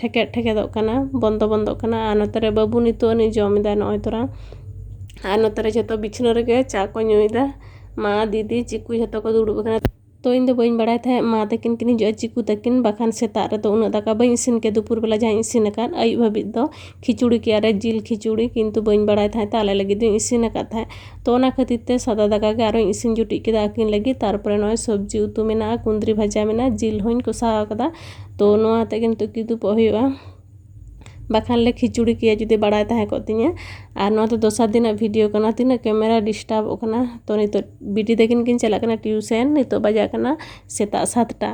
ᱴᱷᱮᱠᱮᱫ ᱴᱷᱮᱠᱮᱫᱚᱜ ᱠᱟᱱᱟ ᱵᱚᱱᱫᱚ ᱵᱚᱱᱫᱚᱜ ᱠᱟᱱᱟ ᱟᱨ ᱱᱚᱛᱮ ᱨᱮ ᱵᱟᱹᱵᱩ ᱱᱤᱛᱚᱜ ᱟᱹᱱᱤᱡ ᱡᱚᱢᱮᱫᱟᱭ ᱱᱚᱜᱼᱚᱭ ᱛᱚᱨᱟ ᱟᱨ ᱱᱚᱛᱮ ᱨᱮ ᱡᱷᱚᱛᱚ ᱵᱤᱪᱷᱱᱟᱹ ᱨᱮᱜᱮ ᱪᱟ ᱠᱚ ᱧᱩᱭᱮᱫᱟ ᱢᱟ ᱫᱤᱫᱤ ᱪᱤᱠᱩ ᱡᱷᱚᱛᱚ ᱠᱚ ᱫᱩᱲᱩᱵ ᱟᱠᱟᱱᱟ ᱛᱚ ᱤᱧ ᱫᱚ ᱵᱟᱹᱧ ᱵᱟᱲᱟᱭ ᱛᱟᱦᱮᱸᱫ ᱢᱟ ᱛᱟᱹᱠᱤᱱ ᱠᱤᱱ ᱦᱤᱡᱩᱜᱼᱟ ᱪᱤᱠᱩ ᱛᱟᱹᱠᱤᱱ ᱵᱟᱠᱷᱟᱱ ᱥᱮᱛᱟᱜ ᱨᱮᱫᱚ ᱩᱱᱟᱹᱜ ᱫᱟᱠᱟ ᱵᱟᱹᱧ ᱤᱥᱤᱱ ᱠᱮ ᱫᱩᱯᱩᱨ ᱵᱮᱞᱟ ᱡᱟᱦᱟᱸᱧ ᱤᱥᱤᱱ ᱟᱠᱟᱫ ᱟᱹᱭᱩᱵ ᱦᱟᱹᱵᱤᱡ ᱫᱚ ᱠᱷᱤᱪᱩᱲᱤ ᱠᱮᱭᱟ ᱨᱮ ᱡᱤᱞ ᱠᱷᱤᱪᱩᱲᱤ ᱠᱤᱱᱛᱩ ᱵᱟᱹᱧ ᱵᱟᱲᱟᱭ ᱛᱟᱦᱮᱸ ᱛᱮ ᱟᱞᱮ ᱞᱟᱹᱜᱤᱫ ᱫᱚᱧ ᱤᱥᱤᱱ ᱟᱠᱟᱫ ᱛᱟᱦᱮᱸᱫ ᱛᱚ ᱚᱱᱟ ᱠᱷᱟᱹᱛᱤᱨ ᱛᱮ ᱥᱟᱫᱟ ᱫᱟᱠᱟ ᱜᱮ ᱟᱨᱚᱧ ᱤᱥᱤᱱ ᱡᱩᱴᱤᱡ ᱠᱮᱫᱟ ᱟᱹᱠᱤᱱ ᱞᱟᱹᱜᱤᱫ ᱛᱟᱨᱯᱚᱨᱮ ᱱᱚᱜᱼᱚᱭ ᱥᱚᱵᱽᱡᱤ ᱩᱛᱩ ᱢᱮᱱᱟᱜᱼᱟ ᱠᱩᱸᱫᱽᱨᱤ ᱵᱷᱟᱡᱟ ᱢᱮᱱᱟᱜᱼᱟ ᱡᱤᱞ ᱦᱚᱧ ᱠᱚᱥᱟᱣ ᱟᱠᱟᱫᱟ ᱛᱚ ᱱᱚᱣᱟ ᱟᱛᱮᱜᱮ ᱱᱤᱛᱚᱜ ᱠᱤᱫᱩᱵᱚᱜ ᱦᱩᱭᱩᱜᱼᱟ ᱵᱟᱠᱷᱟᱱ ᱞᱮ ᱠᱷᱤᱪᱩᱲᱤ ᱠᱮᱭᱟ ᱡᱩᱫᱤ ᱵᱟᱲᱟᱭ ᱛᱟᱦᱮᱸ ᱠᱚᱜ ᱛᱤᱧᱟᱹ ᱟᱨ ᱱᱚᱣᱟ ᱫᱚ ᱫᱚᱥᱟᱨ ᱫᱤᱱᱟᱜ ᱵᱷᱤᱰᱤᱭᱳ ᱠᱟᱱᱟ ᱛᱤᱱᱟᱹᱜ ᱠᱮᱢᱮᱨᱟ ᱰᱤᱥᱴᱟᱵᱚᱜ ᱠᱟᱱᱟ ᱛᱚ ᱱᱤᱛᱚᱜ ᱵᱤᱴᱤ ᱛᱟᱹᱠᱤᱱ ᱠᱤᱱ ᱪᱟᱞᱟᱜ ᱠᱟᱱᱟ ᱴᱤᱭᱩᱥᱮᱱ ᱱᱤᱛᱚᱜ ᱵᱟᱡᱟᱜ ᱠᱟᱱᱟ ᱥᱮᱛᱟᱜ ᱥᱟᱛᱴᱟ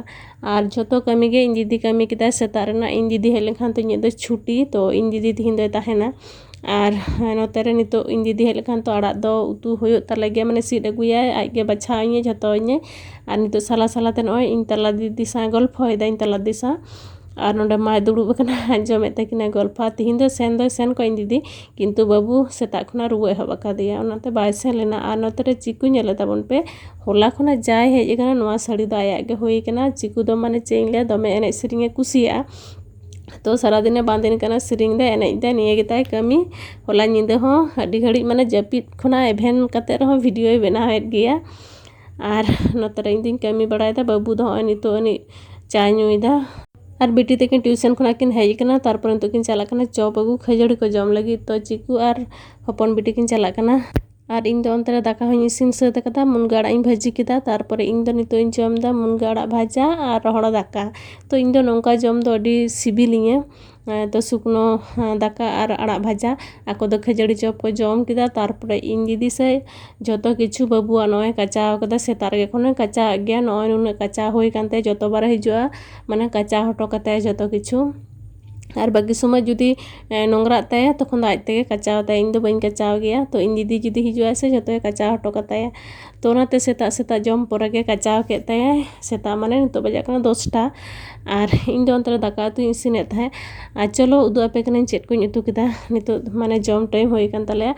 ᱟᱨ ᱡᱷᱚᱛᱚ ᱠᱟᱹᱢᱤ ᱜᱮ ᱤᱧ ᱫᱤᱫᱤ ᱠᱟᱹᱢᱤ ᱠᱮᱫᱟᱭ ᱥᱮᱛᱟᱜ ᱨᱮᱱᱟᱜ ᱤᱧ ᱫᱤᱫᱤ ᱦᱮᱡ ᱞᱮᱱᱠᱷᱟᱱ ᱛᱚ ᱤᱧᱟᱹᱜ ᱫᱚ ᱪᱷᱩᱴᱤ ᱛᱚ ᱤᱧ ᱫᱤᱫᱤ ᱛᱤᱦᱤᱧ ᱫᱚᱭ ᱛᱟᱦᱮᱱᱟ ᱟᱨ ᱱᱚᱛᱮ ᱨᱮ ᱱᱤᱛᱚᱜ ᱤᱧ ᱫᱤᱫᱤ ᱦᱮᱡ ᱞᱮᱠᱷᱟᱱ ᱛᱚ ᱟᱲᱟᱜ ᱫᱚ ᱩᱛᱩ ᱦᱩᱭᱩᱜ ᱛᱟᱞᱮ ᱜᱮᱭᱟ ᱢᱟᱱᱮ ᱥᱤᱫ ᱟᱹᱜᱩᱭᱟᱭ ᱟᱡᱜᱮ ᱵᱟᱪᱷᱟᱣ ᱤᱧᱟᱹ ᱡᱷᱚᱛᱚ ᱤᱧᱟᱹ ᱟᱨ ᱱᱤᱛᱚᱜ ᱥᱟᱞᱟ ᱥᱟᱞᱟ ᱛᱮ ᱱᱚᱜᱼᱚᱭ ᱤᱧ ᱛᱟᱞᱟ ᱫᱤᱫᱤ ᱥᱟᱶ ᱜᱚᱞᱯᱷᱚᱭᱮᱫᱟᱹᱧ ᱛᱟᱞᱟ ᱫᱤᱫᱤ ᱥᱟᱶ ᱟᱨ ᱱᱚᱸᱰᱮ ᱢᱟᱭ ᱫᱩᱲᱩᱵ ᱟᱠᱟᱱᱟ ᱟᱸᱡᱚᱢᱮᱫ ᱛᱟᱹᱠᱤᱱᱟ ᱜᱚᱞᱯᱷᱚ ᱟᱨ ᱛᱤᱦᱤᱧ ᱫᱚ ᱥᱮᱱ ᱫᱚᱭ ᱥᱮᱱ ᱠᱚᱜᱼᱟ ᱤᱧ ᱫᱤᱫᱤ ᱠᱤᱱᱛᱩ ᱵᱟᱹᱵᱩ ᱥᱮᱛᱟᱜ ᱠᱷᱚᱱᱟᱜ ᱨᱩᱣᱟᱹ ᱮᱦᱚᱵ ᱟᱠᱟᱫᱮᱭᱟ ᱚᱱᱟᱛᱮ ᱵᱟᱭ ᱥᱮᱱ ᱞᱮᱱᱟ ᱟᱨ ᱱᱚᱛᱮ ᱨᱮ ᱪᱤᱠᱩ ᱧᱮᱞ ᱛᱟᱵᱚᱱ ᱯᱮ ᱦᱚᱞᱟ ᱠᱷᱚᱱᱟᱜ ᱡᱟᱭ ᱦᱮᱡ ᱟᱠᱟᱱᱟ ᱱᱚᱣᱟ ᱥᱟᱹᱲᱤ ᱫᱚ ᱟᱭᱟᱜ ᱜᱮ ᱦᱩᱭ ᱟᱠᱟᱱᱟ ᱪᱤᱠᱩ ᱫᱚ ᱢᱟᱱᱮ ᱪᱮᱫ ᱤᱧ ᱞᱟᱹᱭᱟ ᱫᱚᱢᱮ ᱮᱱᱮᱡ ᱥᱮᱨᱮᱧᱮ ᱠᱩᱥᱤᱭᱟᱜᱼᱟ ᱛᱚ ᱥᱟᱨᱟᱫᱤᱱᱮ ᱵᱟᱸᱫᱮᱱ ᱠᱟᱱᱟ ᱥᱮᱨᱮᱧ ᱫᱟᱭ ᱮᱱᱮᱡ ᱫᱟᱭ ᱱᱤᱭᱟᱹ ᱜᱮᱛᱟᱭ ᱠᱟᱹᱢᱤ ᱦᱚᱞᱟ ᱧᱤᱫᱟᱹ ᱦᱚᱸ ᱟᱹᱰᱤ ᱜᱷᱟᱹᱲᱤᱡ ᱢᱟᱱᱮ ᱡᱟᱹᱯᱤᱫ ᱠᱷᱚᱱᱟᱜ ᱮᱵᱷᱮᱱ ᱠᱟᱛᱮᱫ ᱨᱮᱦᱚᱸ ᱵᱷᱤᱰᱤᱭᱳᱭ ᱵᱮᱱᱟᱣᱮᱫ ᱜᱮᱭᱟ ᱟᱨ ᱱᱚᱛᱮ ᱨᱮ ᱤᱧ ᱫᱩᱧ ᱠᱟᱹᱢᱤ ᱵᱟᱲᱟᱭᱮᱫᱟ ᱵᱟᱹᱵᱩ ᱫᱚ ᱦᱚᱸᱜᱼᱚᱭ ᱱᱤᱛᱚᱜ ᱟᱹᱱᱤᱡ ᱪᱟᱭ ᱧᱩᱭᱮᱫᱟ ᱟᱨ ᱵᱤᱴᱤ ᱛᱟᱹᱠᱤᱱ ᱴᱤᱭᱩᱥᱚᱱ ᱠᱷᱚᱱᱟᱜ ᱠᱤᱱ ᱦᱮᱡ ᱟᱠᱟᱱᱟ ᱛᱟᱨᱯᱚᱨᱮ ᱱᱤᱛᱚᱜ ᱠᱤᱱ ᱪᱟᱞᱟᱜ ᱠᱟᱱᱟ ᱪᱚᱯ ᱟᱹᱜᱩ ᱠᱷᱟᱹᱡᱟᱹᱲᱤ ᱠᱚ ᱡᱚᱢ ᱞᱟᱹᱜᱤᱫ ᱛᱚ ᱪᱤᱠᱩ ᱟᱨ ᱦᱚᱯᱚᱱ ᱵᱤᱴᱤ ᱠᱤᱱ ᱪᱟᱞᱟᱜ ᱠᱟᱱᱟ ᱟᱨ ᱤᱧ ᱫᱚ ᱚᱱᱛᱮ ᱨᱮ ᱫᱟᱠᱟ ᱦᱚᱧ ᱤᱥᱤᱱ ᱥᱟᱹᱛ ᱟᱠᱟᱫᱟ ᱢᱩᱱᱜᱟᱹ ᱟᱲᱟᱜ ᱤᱧ ᱵᱷᱟᱹᱡᱤ ᱠᱮᱫᱟ ᱛᱟᱨᱯᱚᱨᱮ ᱤᱧ ᱫᱚ ᱱᱤᱛᱚᱜ ᱤᱧ ᱡᱚᱢ ᱮᱫᱟ ᱢᱩᱱᱜᱟᱹ ᱟᱲᱟᱜ ᱵᱷᱟᱡᱟ ᱟᱨ ᱨᱚᱦᱚᱲ ᱫᱟᱠᱟ ᱛᱚ ᱤᱧ ᱫᱚ ᱱᱚᱝᱠᱟ ᱡᱚᱢ ᱫᱚ ᱟᱹᱰि ᱥᱤᱵᱤᱞᱤᱧᱟᱹ ᱛᱚ ᱥᱩᱠᱱᱳ ᱫᱟᱠᱟ ᱟᱨ ᱟᱲᱟᱜ ᱵᱷᱟᱡᱟ ᱟᱠᱚ ᱫᱚ ᱠᱷᱟᱹᱡᱟᱹᱲᱤ ᱪᱚᱯ ᱠᱚ ᱡᱚᱢ ᱠᱮᱫᱟ ᱛᱟᱨᱯᱚᱨᱮ ᱤᱧ ᱫᱤᱫᱤ ᱥᱮ ᱡᱚᱛᱚ ᱠᱤᱪᱷᱩ ᱵᱟᱹᱵᱩᱣᱟᱜ ᱱᱚᱜᱼᱚᱭ ᱠᱟᱪᱟᱣ ᱠᱟᱫᱟ ᱥᱮᱛᱟᱜ ᱨᱮᱜᱮ ᱠᱷᱚᱱᱮ ᱠᱟᱪᱟᱣᱮᱫ ᱜᱮᱭᱟ ᱱᱚᱜᱼᱚᱭ ᱱᱩᱱᱟᱹᱜ ᱠᱟᱪᱟᱣ ᱦᱩᱭ ᱠᱟᱱ ᱛᱟᱭᱟ ᱡᱚᱛᱚ ᱵᱟᱨᱮ ᱦᱤᱡᱩᱜᱼᱟ ᱢᱟᱱᱮ ᱠᱟᱪᱟᱣ ᱦᱚᱴᱚ ᱠᱟᱛᱟᱭ ᱡᱚᱛᱚ ᱠᱤᱪᱷᱩ ᱟᱨ ᱵᱟᱹᱠᱤ ᱥᱚᱢᱚᱭ ᱡᱩᱫᱤ ᱱᱚᱝᱨᱟᱜ ᱛᱟᱭᱟ ᱛᱚᱠᱷᱚᱱ ᱫᱚ ᱟᱡ ᱛᱮᱜᱮ ᱠᱟᱪᱟᱣ ᱛᱟᱭᱟ ᱤᱧ ᱫᱚ ᱵᱟᱹᱧ ᱠᱟᱪᱟᱣ ᱜᱮᱭᱟ ᱛᱚ ᱤᱧ ᱫᱤᱫᱤ ᱡᱩᱫᱤ ᱦᱤᱡᱩᱜᱼᱟᱭ ᱥᱮ ᱡᱚᱛᱚᱭ ᱠᱟᱪᱟᱣ ᱦᱚᱴᱚ ᱠᱟᱛᱟᱭᱟ ᱛᱚ ᱚᱱᱟᱛᱮ ᱥᱮᱛᱟᱜ ᱥᱮᱛᱟᱜ ᱡᱚᱢ ᱯᱚᱨᱮ ᱜᱮ ᱠᱟᱪᱟᱣ ᱠᱮᱫ ᱛᱟᱭᱟᱭ ᱥᱮᱛᱟᱜ ᱢᱟᱱᱮ ᱱᱤᱛᱚᱜ ᱵᱟᱡᱟᱜ ᱠᱟᱱᱟ ᱫᱚᱥᱴᱟ ᱟᱨ ᱤᱧ ᱫᱚ ᱚᱱᱛᱮ ᱨᱮ ᱫᱟᱠᱟ ᱩᱛᱩᱧ ᱤᱥᱤᱱᱮᱫ ᱛᱟᱦᱮᱸᱫ ᱟᱨ ᱪᱚᱞᱚ ᱩᱫᱩᱜ ᱟᱯᱮ ᱠᱟᱹᱱᱟᱹᱧ ᱪᱮᱫ ᱠᱚᱧ ᱩᱛᱩ ᱠᱮᱫᱟ ᱱᱤᱛᱚᱜ ᱢᱟᱱᱮ ᱡᱚᱢ ᱴᱟᱭᱤᱢ ᱦᱩᱭ ᱠᱟᱱ ᱛᱟᱞᱮᱭᱟ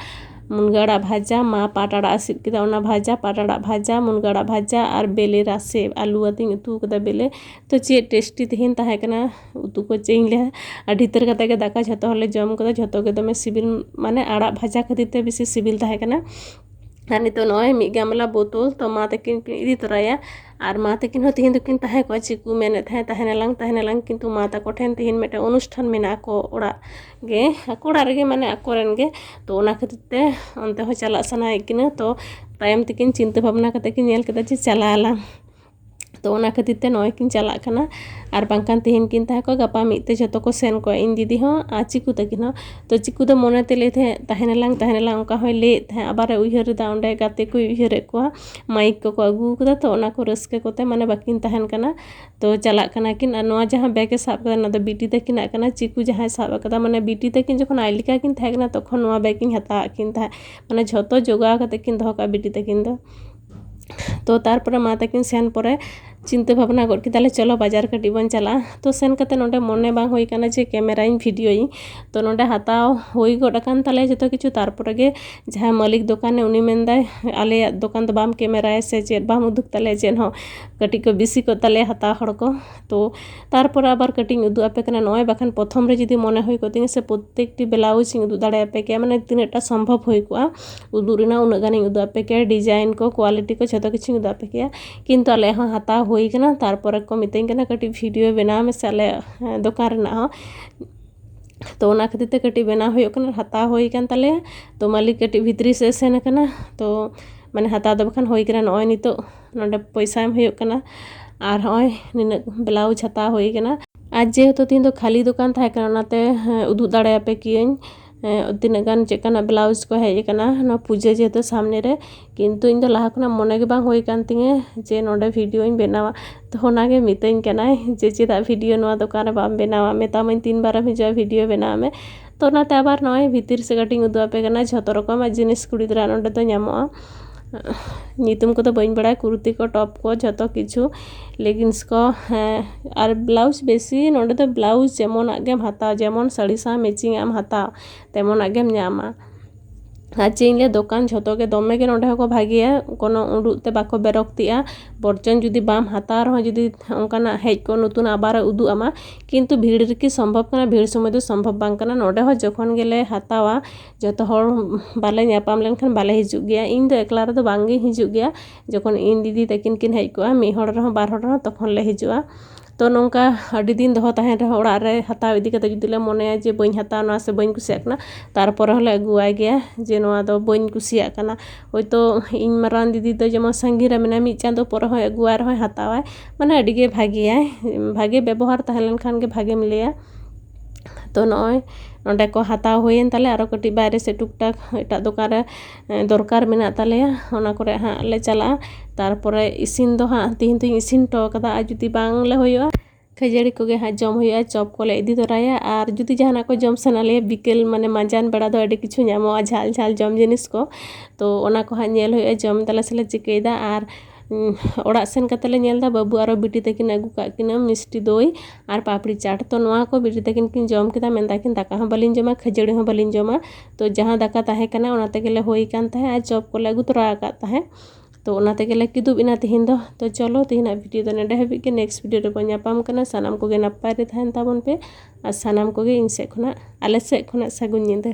ᱢᱩᱱᱜᱟᱹ ᱟᱲᱟᱜ ᱵᱷᱟᱡᱟ ᱢᱟ ᱯᱟᱴ ᱟᱲᱟᱜ ᱥᱤᱫ ᱠᱮᱫᱟ ᱚᱱᱟ ᱵᱷᱟᱡᱟ ᱯᱟᱴ ᱟᱲᱟᱜ ᱵᱷᱟᱡᱟ ᱢᱩᱱᱜᱟᱹ ᱟᱲᱟᱜ ᱵᱷᱟᱡᱟ ᱟᱨ ᱵᱮᱞᱮ ᱨᱟᱥᱮ ᱟᱹᱞᱩ ᱟᱛᱮᱧ ᱩᱛᱩ ᱠᱟᱫᱟ ᱵᱮᱞᱮ ᱛᱚ ᱪᱮᱫ ᱴᱮᱥᱴᱤ ᱛᱮᱦᱮᱧ ᱛᱟᱦᱮᱸ ᱠᱟᱱᱟ ᱩᱛᱩ ᱠᱚ ᱪᱮᱫ ᱤᱧ ᱞᱟᱹᱭᱟ ᱟᱹᱰᱤ ᱩᱛᱟᱹᱨ ᱠᱟᱛᱮ ᱜᱮ ᱫᱟᱠᱟ ᱡᱷᱚᱛᱚ ᱦᱚᱲᱞᱮ ᱡᱚᱢ ᱠᱟᱫᱟ ᱡᱷᱚᱛᱚ ᱜᱮ ᱫᱚᱢᱮ ᱥᱤᱵᱤᱞ ᱢᱟᱱᱮ ᱟᱲᱟᱜ ᱵᱷᱟᱡᱟ ᱠᱷᱟᱹᱛᱤᱨ ᱛᱮ ᱵᱮᱥᱤ ᱥᱤᱵᱤᱞ ᱛᱟᱦᱮᱸ ᱠᱟᱱᱟ ᱟᱨ ᱱᱤᱛᱚᱜ ᱱᱚᱜᱼᱚᱭ ᱢᱤᱫ ᱜᱟᱢᱞᱟ ᱵᱳᱛᱚᱞ ᱛᱚ ᱢᱟ ᱛᱟᱹᱠᱤᱱ ᱠᱤᱱ ᱤᱫᱤ ᱛᱚᱨᱟᱭᱟ ᱟᱨ ᱢᱟ ᱛᱟᱹᱠᱤᱱ ᱦᱚᱸ ᱛᱤᱦᱤᱧ ᱫᱚᱠᱤᱱ ᱛᱟᱦᱮᱸ ᱠᱚᱜᱼᱟ ᱪᱤᱠᱩ ᱢᱮᱱᱮᱫ ᱛᱟᱦᱮᱸ ᱛᱟᱦᱮᱱᱟᱞᱟᱝ ᱛᱟᱦᱮᱱᱟᱞᱟᱝ ᱠᱤᱱᱛᱩ ᱢᱟ ᱛᱟᱠᱚ ᱴᱷᱮᱱ ᱛᱤᱦᱤᱧ ᱢᱤᱫᱴᱮᱱ ᱚᱱᱩᱥᱴᱷᱟᱱ ᱢᱮᱱᱟᱜᱼᱟ ᱟᱠᱚ ᱚᱲᱟᱜ ᱜᱮ ᱟᱠᱚ ᱚᱲᱟᱜ ᱨᱮᱜᱮ ᱢᱟᱱᱮ ᱟᱠᱚᱨᱮᱱ ᱜᱮ ᱛᱚ ᱚᱱᱟ ᱠᱷᱟᱹᱛᱤᱨ ᱛᱮ ᱚᱱᱛᱮ ᱦᱚᱸ ᱪᱟᱞᱟᱜ ᱥᱟᱱᱟᱭᱮᱫ ᱠᱤᱱᱟᱹ ᱛᱚ ᱛᱟᱭᱚᱢ ᱛᱮᱠᱤᱱ ᱪᱤᱱᱛᱟᱹ ᱵᱷᱟᱵᱽᱱᱟ ᱠᱟᱛᱮ ᱠᱤᱱ ᱧᱮᱞ ᱠᱮᱫᱟ ᱡᱮ ᱪᱟᱞᱟᱜ ᱟᱞᱟᱝ ᱛᱚ ᱚᱱᱟ ᱠᱷᱟᱹᱛᱤᱨ ᱛᱮ ᱱᱚᱜᱼᱚᱭ ᱠᱤᱱ ᱪᱟᱞᱟᱜ ᱠᱟᱱᱟ ᱟᱨ ᱵᱟᱝᱠᱷᱟᱱ ᱛᱮᱦᱮᱧ ᱠᱤᱱ ᱛᱟᱦᱮᱸ ᱠᱚᱜᱼᱟ ᱜᱟᱯᱟ ᱢᱤᱫ ᱛᱮ ᱡᱷᱚᱛᱚ ᱠᱚ ᱥᱮᱱ ᱠᱚᱜᱼᱟ ᱤᱧ ᱫᱤᱫᱤ ᱦᱚᱸ ᱟᱨ ᱪᱤᱠᱩ ᱛᱟᱹᱠᱤᱱ ᱦᱚᱸ ᱛᱚ ᱪᱤᱠᱩ ᱫᱚ ᱢᱚᱱᱮᱛᱮ ᱞᱟᱹᱭ ᱛᱟᱦᱮᱸᱫ ᱛᱟᱦᱮᱱᱟᱞᱟᱝ ᱛᱟᱦᱮᱱᱟᱞᱟᱝ ᱚᱱᱠᱟ ᱦᱚᱸᱭ ᱞᱟᱹᱭᱮᱫ ᱛᱟᱦᱮᱸᱫ ᱟᱵᱟᱨᱮ ᱩᱭᱦᱟᱹᱨ ᱮᱫᱟ ᱚᱸᱰᱮ ᱜᱟᱛᱮ ᱠᱚᱭ ᱩᱭᱦᱟᱹᱨᱮᱫ ᱠᱚᱣᱟ ᱢᱟᱭᱤᱠ ᱠᱚᱠᱚ ᱟᱹᱜᱩ ᱟᱠᱟᱫᱟ ᱛᱚ ᱚᱱᱟ ᱠᱚ ᱨᱟᱹᱥᱠᱟᱹ ᱠᱚᱛᱮ ᱢᱟᱱᱮ ᱵᱟᱹᱠᱤᱱ ᱛᱟᱦᱮᱱ ᱠᱟᱱᱟ ᱛᱚ ᱪᱟᱞᱟᱜ ᱠᱟᱱᱟ ᱠᱤᱱ ᱟᱨ ᱱᱚᱣᱟ ᱡᱟᱦᱟᱸ ᱵᱮᱜᱽ ᱮ ᱥᱟᱵ ᱠᱟᱫᱟ ᱚᱱᱟ ᱫᱚ ᱵᱤᱴᱤ ᱛᱟᱹᱠᱤᱱᱟᱜ ᱠᱟᱱᱟ ᱪᱤᱠᱩ ᱡᱟᱦᱟᱸᱭ ᱥᱟᱵ ᱟᱠᱟᱫᱟ ᱢᱟᱱᱮ ᱵᱤᱴᱤ ᱛᱟᱹᱠᱤᱱ ᱡᱚᱠᱷᱚᱱ ᱟᱭᱞᱤᱠᱟ ᱠᱤᱱ ᱛᱟᱦᱮᱸ ᱠᱟᱱᱟ ᱛᱚᱠᱷᱚᱱ ᱱᱚᱣᱟ ᱵᱮᱜᱽ ᱤᱧ ᱦᱟᱛᱟᱣᱟᱜ ᱠᱤᱱ ᱛᱟᱦᱮᱸᱫ ᱢᱟᱱᱮ ᱡᱷᱚᱛᱚ ᱡᱚᱜᱟᱣ ᱠᱟᱛᱮᱫ ᱠᱤᱱ ᱫᱚᱦᱚ ᱠᱟᱜᱼᱟ ᱵᱤᱴᱤ ᱛᱟᱹᱠᱤᱱ ᱫᱚ ᱛᱚ ᱛᱟᱨᱯᱚᱨᱮ ᱢᱟ ᱛᱟᱹᱠᱤᱱ ᱥᱮᱱ ᱯᱚᱨᱮ ᱪᱤᱱᱛᱟᱹ ᱵᱷᱟᱵᱽᱱᱟ ᱜᱚᱫ ᱠᱮᱫᱟᱞᱮ ᱪᱚᱞᱚ ᱵᱟᱡᱟᱨ ᱠᱟᱹᱴᱤᱡ ᱵᱚᱱ ᱪᱟᱞᱟᱜᱼᱟ ᱛᱚ ᱥᱮᱱ ᱠᱟᱛᱮ ᱱᱚᱸᱰᱮ ᱢᱚᱱᱮ ᱵᱟᱝ ᱦᱩᱭ ᱠᱟᱱᱟ ᱡᱮ ᱠᱮᱢᱮᱨᱟᱧ ᱵᱷᱤᱰᱤᱭᱳᱭᱤᱧ ᱛᱚ ᱱᱚᱸᱰᱮ ᱦᱟᱛᱟᱣ ᱦᱩᱭ ᱜᱚᱫ ᱟᱠᱟᱱ ᱛᱟᱞᱮᱭᱟ ᱡᱚᱛᱚ ᱠᱤᱪᱷᱩ ᱛᱟᱨᱯᱚᱨᱮ ᱜᱮ ᱡᱟᱦᱟᱸᱭ ᱢᱟᱹᱞᱤᱠ ᱫᱚᱠᱟᱱᱮ ᱩᱱᱤ ᱢᱮᱱᱫᱟᱭ ᱟᱞᱮᱭᱟᱜ ᱫᱚᱠᱟᱱ ᱫᱚ ᱵᱟᱢ ᱠᱮᱢᱮᱨᱟᱭᱟ ᱥᱮ ᱪᱮᱫ ᱵᱟᱢ ᱩᱫᱩᱜ ᱛᱟᱞᱮᱭᱟ ᱪᱮᱫ ᱦᱚᱸ ᱠᱟᱹᱴᱤᱡ ᱠᱚ ᱵᱮᱥᱤ ᱠᱚᱜ ᱛᱟᱞᱮᱭᱟ ᱦᱟᱛᱟᱣ ᱦᱚᱲ ᱠᱚ ᱛᱚ ᱛᱟᱨᱯᱚᱨᱮ ᱟᱵᱟᱨ ᱠᱟᱹᱴᱤᱡ ᱤᱧ ᱩᱫᱩᱜ ᱟᱯᱮ ᱠᱟᱱᱟ ᱱᱚᱜᱼᱚᱭ ᱵᱟᱠᱷᱟᱱ ᱯᱨᱚᱛᱷᱚᱢ ᱨᱮ ᱡᱩᱫᱤ ᱢᱚᱱᱮ ᱦᱩᱭ ᱠᱚᱜ ᱛᱤᱧᱟ ᱥᱮ ᱯᱨᱚᱛᱛᱮᱠᱴᱤ ᱵᱞᱟᱩᱡᱽ ᱤᱧ ᱩᱫᱩᱜ ᱫᱟᱲᱮᱭᱟᱯᱮ ᱠᱮᱭᱟ ᱢᱟᱱᱮ ᱛᱤᱱᱟᱹᱜ ᱴᱟ ᱥᱚᱢᱵᱷᱚᱵ ᱦᱩᱭ ᱠᱚᱜᱼᱟ ᱩᱫᱩᱜ ᱨᱮᱱᱟᱜ ᱩᱱᱟᱹᱜ ᱜᱟᱱᱤᱧ ᱩᱫᱩᱜ ᱟᱯᱮ ᱠᱮᱭᱟ ᱰᱤᱡᱟᱭᱤᱱ ᱠᱚ ᱠᱳᱣᱟᱞᱤᱴᱤ ᱠᱚ ᱡᱷᱚᱛᱚ ᱠᱤᱪᱷᱩᱧ ᱩᱫᱩᱜ ᱟᱯᱮ ᱠᱮᱭᱟ ᱠᱤᱱᱛᱩ ᱟᱞᱮᱭᱟᱜ ᱦᱚᱸ ᱦᱟᱛᱟᱣ ᱦᱩᱭ ᱠᱟᱱᱟ ᱛᱟᱨᱯᱚᱨᱮ ᱠᱚ ᱢᱤᱛᱟᱹᱧ ᱠᱟᱱᱟ ᱠᱟᱹᱴᱤᱡ ᱵᱷᱤᱰᱤᱭᱳ ᱵᱮᱱᱟᱣ ᱢᱮᱥᱮ ᱟᱞᱮᱭᱟᱜ ᱫᱚᱠᱟᱱ ᱨᱮᱱᱟᱜ ᱦᱚᱸ ᱛᱚ ᱚᱱᱟ ᱠᱷᱟᱹᱛᱤᱨ ᱛᱮ ᱠᱟᱹᱴᱤᱡ ᱵᱮᱱᱟᱣ ᱦᱩᱭᱩᱜ ᱠᱟᱱᱟ ᱦᱟᱛᱟᱣ ᱦᱩᱭ ᱠᱟᱱ ᱛᱟᱞᱮᱭᱟ ᱛᱚ ᱢᱟᱹᱞᱤᱠ ᱠᱟᱹᱴᱤᱡ ᱵᱷᱤᱛᱨᱤ ᱥᱮᱫ ᱥᱮᱱ ᱠᱟᱱᱟ ᱛᱚ ᱢᱟᱱᱮ ᱦᱟᱛᱟᱣ ᱫᱚ ᱵᱟᱠᱷᱟᱱ ᱦᱩᱭ ᱠᱟᱱᱟ ᱱᱚᱜᱼᱚᱭ ᱱᱤᱛᱚᱜ ᱱᱚᱸᱰᱮ ᱯᱚᱭᱥᱟ ᱮᱢ ᱦᱩᱭᱩᱜ ᱠᱟᱱᱟ ᱟᱨ ᱦᱚᱸᱜᱼᱚᱭ ᱱᱤᱱᱟᱹᱜ ᱵᱞᱟᱩᱡᱽ ᱦᱟᱛᱟᱣ ᱦᱩᱭ ᱠᱟᱱᱟ ᱟᱨ ᱡᱮᱦᱮᱛᱩ ᱛᱤᱦᱤᱧ ᱫᱚ ᱠᱷᱟᱹᱞᱤ ᱫᱚᱠᱟᱱ ᱛᱟᱦᱮᱸ ᱠᱟᱱᱟ ᱚᱱᱟᱛᱮ ᱩᱫᱩᱜ ᱫᱟᱲᱮᱭᱟᱯᱮ ᱠᱤᱭᱟᱹᱧ ᱛᱤᱱᱟᱹᱜ ᱜᱟᱱ ᱪᱮᱫ ᱠᱟᱱᱟᱜ ᱵᱞᱟᱩᱡᱽ ᱠᱚ ᱦᱮᱡ ᱠᱟᱱᱟ ᱱᱚᱣᱟ ᱯᱩᱡᱟᱹ ᱡᱮᱦᱮᱛᱩ ᱥᱟᱢᱱᱮ ᱨᱮ ᱠᱤᱱᱛᱩ ᱤᱧ ᱫᱚ ᱞᱟᱦᱟ ᱠᱷᱚᱱᱟᱜ ᱢᱚᱱᱮ ᱜᱮ ᱵᱟᱝ ᱦᱩᱭ ᱠᱟᱱ ᱛᱤᱧᱟᱹ ᱡᱮ ᱱᱚᱸᱰᱮ ᱵᱷᱤᱰᱤᱭᱳᱧ ᱵᱮᱱᱟᱣᱟ ᱛᱚ ᱚᱱᱟᱜᱮ ᱢᱤᱛᱟᱹᱧ ᱠᱟᱱᱟᱭ ᱡᱮ ᱪᱮᱫᱟᱜ ᱵᱷᱤᱰᱤᱭᱳ ᱱᱚᱣᱟ ᱫᱚᱠᱟᱱ ᱨᱮ ᱵᱟᱢ ᱵᱮᱱᱟᱣᱟ ᱢᱮᱛᱟᱢᱟᱹᱧ ᱛᱤᱱ ᱵᱟᱨᱮᱢ ᱦᱤᱡᱩᱜᱼᱟ ᱵᱷᱤᱰᱤᱭᱳ ᱵᱮᱱᱟᱣ ᱢᱮ ᱛᱚ ᱚᱱᱟᱛᱮ ᱟᱵᱟᱨ ᱱᱚᱜᱼᱚᱭ ᱵᱷᱤᱛᱤᱨ ᱥᱮᱫ ᱠᱟᱹᱴᱤᱡ ᱤᱧ ᱩᱫᱩᱜ ᱟᱯᱮ ᱠᱟᱱᱟ ᱡᱷᱚᱛᱚ ᱨᱚᱠᱚᱢᱟᱜ ᱡᱤᱱᱤᱥ ᱠᱩᱲᱤ ᱜᱤᱫᱽᱨᱟᱹ ᱱᱚᱸᱰᱮ ᱫᱚ ᱧᱟᱢᱚᱜᱼᱟ ᱧᱩᱛᱩᱢ ᱠᱚᱫᱚ ᱵᱟᱹᱧ ᱵᱟᱲᱟᱭᱟ ᱠᱩᱨᱛᱤ ᱠᱚ ᱴᱚᱯ ᱠᱚ ᱡᱷᱚᱛᱚ ᱠᱤᱪᱷᱩ ᱞᱮᱜᱤᱱᱥ ᱠᱚ ᱦᱮᱸ ᱟᱨ ᱵᱞᱟᱩᱡᱽ ᱵᱮᱥᱤ ᱱᱚᱸᱰᱮ ᱫᱚ ᱵᱞᱟᱩᱡᱽ ᱡᱮᱢᱚᱱᱟᱜ ᱜᱮᱢ ᱦᱟᱛᱟᱣ ᱡᱮᱢᱚᱱ ᱥᱟᱹᱲᱤ ᱥᱟᱶ ᱢᱮᱪᱤᱝ ᱟᱜ ᱮᱢ ᱦᱟᱛᱟᱣ ᱛᱮᱢᱚᱱᱟᱜ ᱜᱮᱢ ᱧᱟᱢᱟ ᱟᱨ ᱪᱮᱫ ᱤᱧ ᱞᱟᱹᱭᱟ ᱫᱚᱠᱟᱱ ᱡᱷᱚᱛᱚ ᱜᱮ ᱫᱚᱢᱮ ᱜᱮ ᱱᱚᱸᱰᱮ ᱦᱚᱸᱠᱚ ᱵᱷᱟᱜᱮᱭᱟ ᱠᱳᱱᱳ ᱩᱰᱩᱜ ᱛᱮ ᱵᱟᱠᱚ ᱵᱮᱨᱚᱠᱛᱤᱜᱼᱟ ᱵᱚᱨᱪᱚᱱ ᱡᱩᱫᱤ ᱵᱟᱢ ᱦᱟᱛᱟᱣ ᱨᱮᱦᱚᱸ ᱡᱩᱫᱤ ᱚᱱᱠᱟᱱᱟᱜ ᱦᱮᱡ ᱠᱚᱜ ᱱᱚᱛᱩᱱ ᱟᱵᱟᱨᱮ ᱩᱫᱩᱜ ᱟᱢᱟ ᱠᱤᱱᱛᱩ ᱵᱷᱤᱲ ᱨᱮᱠᱤ ᱥᱚᱢᱵᱷᱚᱵ ᱠᱟᱱᱟ ᱵᱷᱤᱲ ᱥᱚᱢᱚᱭ ᱫᱚ ᱥᱚᱢᱵᱷᱚᱵ ᱵᱟᱝ ᱠᱟᱱᱟ ᱱᱚᱸᱰᱮ ᱦᱚᱸ ᱡᱚᱠᱷᱚᱱ ᱜᱮᱞᱮ ᱦᱟᱛᱟᱣᱟ ᱡᱚᱛᱚ ᱦᱚᱲ ᱵᱟᱞᱮ ᱧᱟᱯᱟᱢ ᱞᱮᱱᱠᱷᱟᱱ ᱵᱟᱞᱮ ᱦᱤᱡᱩᱜ ᱜᱮᱭᱟ ᱤᱧ ᱫᱚ ᱮᱠᱞᱟ ᱨᱮᱫᱚ ᱵᱟᱝᱜᱤᱧ ᱦᱤᱡᱩᱜ ᱜᱮᱭᱟ ᱡᱚᱠᱷᱚᱱ ᱤᱧ ᱫᱤᱫᱤ ᱛᱟᱹᱠᱤᱱ ᱠᱤᱱ ᱦᱮᱡ ᱠᱚᱜᱼᱟ ᱢᱤᱫ hor ᱨᱮᱦᱚᱸ ᱵᱟᱨ ᱦᱚᱲ ᱨᱮᱦᱚᱸ ᱛᱚᱠᱷᱚᱱ ᱞᱮ ᱦᱤᱡᱩᱜᱼᱟ ᱛᱚ ᱱᱚᱝᱠᱟ ᱟᱹᱰᱤ ᱫᱤᱱ ᱫᱚᱦᱚ ᱛᱟᱦᱮᱱ ᱨᱮᱦᱚᱸ ᱚᱲᱟᱜ ᱨᱮ ᱦᱟᱛᱟᱣ ᱤᱫᱤ ᱠᱟᱛᱮ ᱡᱩᱫᱤ ᱞᱮ ᱢᱚᱱᱮᱭᱟ ᱡᱮ ᱵᱟᱹᱧ ᱦᱟᱛᱟᱣᱟ ᱱᱚᱣᱟ ᱥᱮ ᱵᱟᱹᱧ ᱠᱩᱥᱤᱭᱟᱜ ᱠᱟᱱᱟ ᱛᱟᱨᱯᱚᱨᱮ ᱦᱚᱸᱞᱮ ᱟᱹᱜᱩᱣᱟᱭ ᱜᱮᱭᱟ ᱡᱮ ᱱᱚᱣᱟ ᱫᱚ ᱵᱟᱹᱧ ᱠᱩᱥᱤᱭᱟᱜ ᱠᱟᱱᱟ ᱦᱚᱭᱛᱳ ᱤᱧ ᱢᱟᱨᱟᱝ ᱫᱤᱫᱤ ᱫᱚ ᱡᱮᱢᱚᱱ ᱥᱟᱺᱜᱤᱧ ᱨᱮ ᱢᱮᱱᱟᱭᱟ ᱢᱤᱫ ᱪᱟᱸᱫᱳ ᱯᱚᱨᱮ ᱦᱚᱸᱭ ᱟᱹᱜᱩᱣᱟᱭ ᱨᱮᱦᱚᱸᱭ ᱦᱟᱛᱟᱣᱟᱭ ᱢᱟᱱᱮ ᱟᱹᱰᱤᱜᱮ ᱵᱷᱟᱜᱮᱭᱟᱭ ᱵᱷᱟᱜᱮ ᱵᱮᱵᱚᱦᱟᱨ ᱛᱟᱦᱮᱸ ᱞᱮᱱᱠᱷᱟᱱ ᱜᱮ ᱵᱷᱟᱜᱮᱢ ᱞᱟᱹᱭᱟ ᱛᱚ ᱱᱚᱜᱼᱚᱭ ᱱᱚᱸᱰᱮ ᱠᱚ ᱦᱟᱛᱟᱣ ᱦᱩᱭᱮᱱ ᱛᱟᱞᱮ ᱟᱨᱚ ᱠᱟᱹᱴᱤᱡ ᱵᱟᱭᱨᱮ ᱥᱮᱫ ᱴᱩᱠ ᱴᱟᱠ ᱮᱴᱟᱜ ᱫᱚᱠᱟᱱ ᱨᱮ ᱫᱚᱨᱠᱟᱨ ᱢᱮᱱᱟᱜ ᱛᱟᱞᱮᱭᱟ ᱚᱱᱟ ᱠᱚᱨᱮ ᱦᱟᱸᱜ ᱞᱮ ᱪᱟᱞᱟᱜᱼᱟ ᱛᱟᱨᱯᱚᱨᱮ ᱤᱥᱤᱱ ᱫᱚ ᱦᱟᱸᱜ ᱛᱤᱦᱤᱧ ᱫᱚᱧ ᱤᱥᱤᱱ ᱦᱚᱴᱚ ᱠᱟᱫᱟ ᱟᱨ ᱡᱩᱫᱤ ᱵᱟᱝᱞᱮ ᱦᱩᱭᱩᱜᱼᱟ ᱠᱷᱟᱹᱡᱟᱹᱲᱤ ᱠᱚᱜᱮ ᱦᱟᱸᱜ ᱡᱚᱢ ᱦᱩᱭᱩᱜᱼᱟ ᱪᱚᱯ ᱠᱚᱞᱮ ᱤᱫᱤ ᱛᱚᱨᱟᱭᱟ ᱟᱨ ᱡᱩᱫᱤ ᱡᱟᱦᱟᱱᱟᱜ ᱠᱚ ᱡᱚᱢ ᱥᱟᱱᱟ ᱞᱮᱭᱟ ᱵᱤᱠᱮᱞ ᱢᱟᱱᱮ ᱢᱟᱸᱡᱟᱱ ᱵᱮᱲᱟ ᱫᱚ ᱟᱹᱰᱤ ᱠᱤᱪᱷᱩ ᱧᱟᱢᱚᱜᱼᱟ ᱡᱷᱟᱞ ᱡᱷᱟᱞ ᱡᱚᱢ ᱡᱤᱱᱤᱥ ᱠᱚ ᱛᱚ ᱚᱱᱟ ᱠᱚ ᱦᱟᱸᱜ ᱧᱮᱞ ᱦᱩᱭᱩᱜᱼᱟ ᱡᱚᱢ ᱫᱟᱞᱮ ᱥᱮᱞᱮ ᱪᱤᱠᱟᱹᱭᱮᱫᱟ ᱟᱨ ᱩം, ᱚᱲᱟᱜ ᱥᱮᱱ ᱠᱟᱛᱮ ᱞᱮ ᱧᱮᱞ ᱮᱫᱟ ᱵᱟᱹᱵᱩ ᱟᱨᱚ ᱵᱤᱴᱤ ᱛᱟᱹᱠᱤᱱ ᱟᱹᱜᱩ ᱠᱟᱜ ᱠᱤᱱᱟᱹ ᱢᱤᱥᱴᱤ ᱫᱳᱭ ᱟᱨ ᱯᱟᱯᱲᱤ ᱪᱟᱴ ᱛᱚ ᱱᱚᱣᱟ ᱠᱚ ᱵᱤᱴᱤ ᱛᱟᱹᱠᱤᱱ ᱠᱤᱱ ᱡᱚᱢ ᱠᱮᱫᱟ ᱢᱮᱱᱫᱟᱠᱤᱱ ᱫᱟᱠᱟ ᱦᱚᱸ ᱵᱟᱹᱞᱤᱧ ᱡᱚᱢᱟ ᱠᱷᱟᱹᱡᱟᱹᱲᱤ ᱦᱚᱸ ᱵᱟᱹᱞᱤᱧ ᱡᱚᱢᱟ ᱛᱚ ᱡᱟᱦᱟᱸ ᱫᱟᱠᱟ ᱛᱟᱦᱮᱸ ᱠᱟᱱᱟ ᱚᱱᱟ ᱛᱮᱜᱮᱞᱮ ᱦᱩᱭ ᱠᱟᱱ ᱛᱟᱦᱮᱸᱫ ᱟᱨ ᱪᱚᱯ ᱠᱚᱞᱮ ᱟᱹᱜᱩ ᱛᱚᱨᱟ ᱟᱠᱟᱫ ᱛᱟᱦᱮᱸᱫ ᱛᱚ ᱚᱱᱟ ᱛᱮᱜᱮᱞᱮ ᱠᱤᱫᱩᱵ ᱮᱱᱟ ᱛᱤᱦᱤᱧ ᱫᱚ ᱛᱚ ᱪᱚᱞᱚ ᱛᱤᱦᱤᱧᱟᱜ ᱵᱷᱤᱰᱤᱭᱳ ᱫᱚ ᱱᱚᱸᱰᱮ ᱦᱟᱹᱵᱤᱡ ᱜᱮ ᱱᱮᱠᱥᱴ ᱵᱷᱤᱰᱤᱭᱳ ᱨᱮᱵᱚᱱ ᱧᱟᱯᱟᱢ ᱠᱟᱱᱟ ᱥᱟᱱᱟᱢ ᱠᱚᱜᱮ ᱱᱟᱯᱟᱭ ᱨᱮ ᱛᱟᱦᱮᱱ ᱛᱟᱵᱚᱱ ᱯᱮ ᱟᱨ ᱥᱟᱱᱟᱢ ᱠᱚᱜᱮ ᱤᱧ ᱥᱮᱫ ᱠᱷᱚᱱᱟᱜ ᱟᱞᱮ ᱥᱮᱫ ᱠᱷᱚᱱᱟᱜ ᱥᱟᱹᱜᱩᱱ ᱧᱤᱫᱟᱹ